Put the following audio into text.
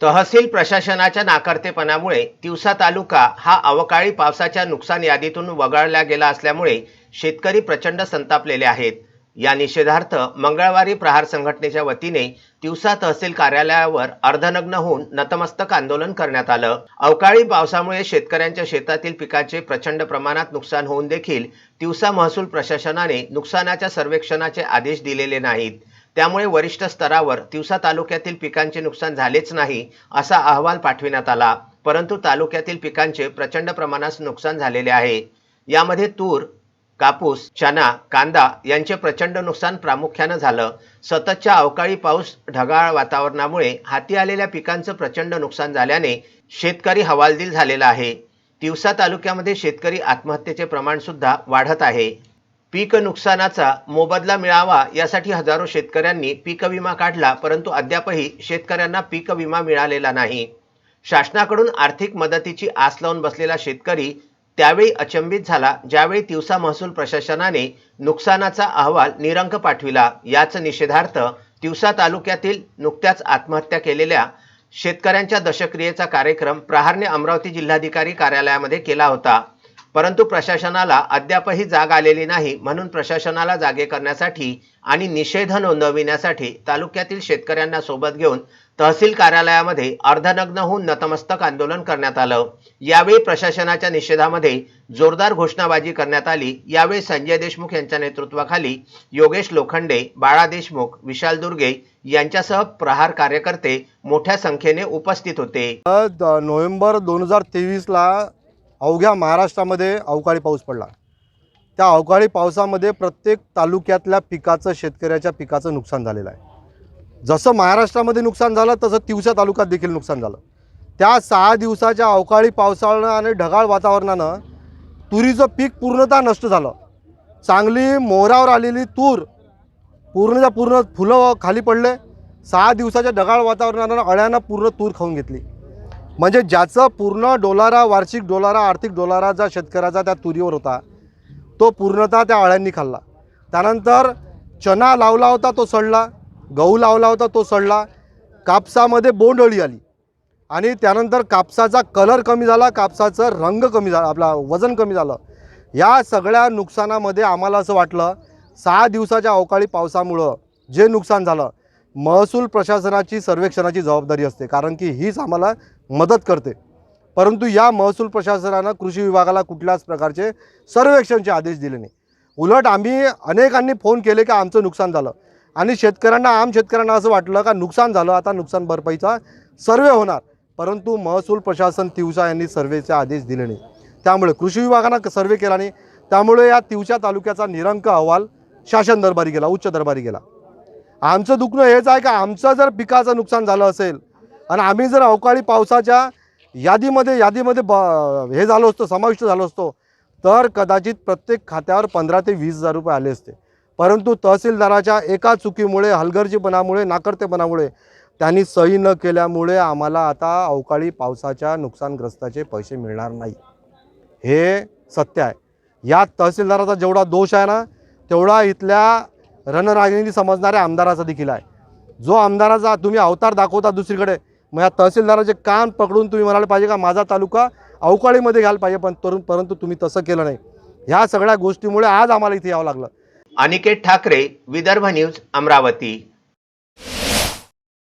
तहसील प्रशासनाच्या नाकारतेपणामुळे तिवसा तालुका हा अवकाळी पावसाच्या नुकसान यादीतून वगळला गेला असल्यामुळे शेतकरी प्रचंड संतापलेले आहेत. या निषेधार्थ मंगळवारी प्रहार संघटनेच्या वतीने तिवसा तहसील कार्यालयावर अर्धनग्न होऊन नतमस्तक आंदोलन करण्यात आलं. अवकाळी पावसामुळे शेतकऱ्यांच्या शेतातील पिकाचे प्रचंड प्रमाणात नुकसान होऊन देखील तिवसा महसूल प्रशासनाने नुकसानाच्या सर्वेक्षणाचे आदेश दिलेले नाहीत. त्यामुळे वरिष्ठ स्तरावर तिवसा तालुक्यातील पिकांचे नुकसान झालेच नाही असा अहवाल पाठविण्यात आला. परंतु तालुक्यातील पिकांचे प्रचंड प्रमाणात नुकसान झालेले आहे. यामध्ये तूर कापूस चना कांदा यांचे प्रचंड नुकसान प्रामुख्यानं झालं. सततच्या अवकाळी पाऊस ढगाळ वातावरणामुळे हाती आलेल्या पिकांचं प्रचंड नुकसान झाल्याने शेतकरी हवालदिल झालेला आहे. तिवसा तालुक्यामध्ये शेतकरी आत्महत्येचे प्रमाण सुद्धा वाढत आहे. पीक नुकसानाचा मोबदला मिळावा यासाठी हजारो शेतकऱ्यांनी पीक विमा काढला परंतु अद्यापही शेतकऱ्यांना पीक विमा मिळालेला नाही. शासनाकडून आर्थिक मदतीची आस लावून बसलेला शेतकरी त्यावेळी अचंबित झाला ज्यावेळी तिवसा महसूल प्रशासनाने नुकसानाचा अहवाल निरंक पाठविला. याच निषेधार्थ तिवसा तालुक्यातील नुकत्याच आत्महत्या केलेल्या शेतकऱ्यांच्या दशक्रियेचा कार्यक्रम प्रहारने अमरावती जिल्हाधिकारी कार्यालयामध्ये केला होता. परंतु प्रशासनाला अद्यापही जाग आलेली नाही म्हणून प्रशासनाला जागे करण्यासाठी आणि निषेध नोंदविण्यासाठी तालुक्यातील शेतकऱ्यांना सोबत घेऊन तहसील कार्यालयामध्ये अर्धनग्न होऊन नतमस्तक आंदोलन करण्यात आलं. यावेळी प्रशासनाच्या निषेधामध्ये जोरदार घोषणाबाजी करण्यात आली. यावेळी संजय देशमुख यांच्या नेतृत्वाखाली योगेश लोखंडे बाळा देशमुख विशाल दुर्गे यांच्यासह प्रहार कार्यकर्ते मोठ्या संख्येने उपस्थित होते. नोव्हेंबर दोन हजार तेवीसला अवघ्या महाराष्ट्रामध्ये अवकाळी पाऊस पडला. त्या अवकाळी पावसामध्ये प्रत्येक तालुक्यातल्या पिकाचं शेतकऱ्याच्या पिकाचं नुकसान झालेलं आहे. जसं महाराष्ट्रामध्ये नुकसान झालं तसं तिवसा तालुक्यात देखील नुकसान झालं. त्या सहा दिवसाच्या अवकाळी पावसानं आणि ढगाळ वातावरणानं तुरीचं पीक पूर्णतः नष्ट झालं. चांगली मोहरावर आलेली तूर पूर्णच्या पूर्ण फुलं खाली पडले. सहा दिवसाच्या ढगाळ वातावरणानं अळ्यानं पूर्ण तूर खाऊन घेतली. म्हणजे ज्याचं पूर्ण डोलारा वार्षिक डोलारा आर्थिक डोलारा ज्या शेतकऱ्याचा त्या तुरीवर होता तो पूर्णतः त्या अळ्यांनी खाल्ला. त्यानंतर चना लावला होता तो सडला. गहू लावला होता तो सडला. कापसामध्ये बोंडअळी आली. आणि त्यानंतर कापसाचा कलर कमी झाला कापसाचं रंग कमी झाला आपला वजन कमी झालं. या सगळ्या नुकसानामध्ये आम्हाला असं वाटलं सहा दिवसाच्या अवकाळी पावसामुळं जे नुकसान झालं महसूल प्रशासनाची सर्वेक्षणाची जबाबदारी असते. कारण की हीच आम्हाला मदत करते. परंतु या महसूल प्रशासनानं कृषी विभागाला कुठल्याच प्रकारचे सर्वेक्षणचे आदेश दिले नाही. उलट आम्ही अनेकांनी फोन केले की आमचं नुकसान झालं. आणि शेतकऱ्यांना आम शेतकऱ्यांना असं वाटलं का नुकसान झालं आता नुकसान भरपाईचा सर्वे होणार. परंतु महसूल प्रशासन तिवसा यांनी सर्वेचे आदेश दिले नाही. त्यामुळे कृषी विभागानं सर्वे केला नाही. त्यामुळे या तिवसा तालुक्याचा निरंक अहवाल शासन दरबारी गेला उच्च दरबारी गेला. आमचं दुखणं हेच आहे का आमचं जर पिकाचं नुकसान झालं असेल आणि आम्ही जर अवकाळी पावसाच्या यादीमध्ये यादीमध्ये ब हे झालो असतो समाविष्ट झालो असतो तर कदाचित प्रत्येक खात्यावर पंधरा ते वीस हजार रुपये आले असते. परंतु तहसीलदाराच्या एका चुकीमुळे हलगर्जीपणामुळे नाकर्तेपणामुळे त्यांनी सही न केल्यामुळे आम्हाला आता अवकाळी पावसाच्या नुकसानग्रस्ताचे पैसे मिळणार नाही. हे सत्य आहे. यात तहसीलदाराचा जेवढा दोष आहे ना तेवढा इथल्या रणरागिणी समजणाऱ्या आमदाराचा देखील आहे. जो आमदाराचा तुम्ही अवतार दाखवता दुसरीकडे मग या तहसीलदाराचे कान पकडून तुम्ही म्हणाले पाहिजे का माझा तालुका अवकाळीमध्ये घ्यायला पाहिजे पण तरुण परंतु तुम्ही तसं केलं नाही. ह्या सगळ्या गोष्टीमुळे आज आम्हाला इथे यावं लागलं. अनिकेत ठाकरे विदर्भ न्यूज अमरावती.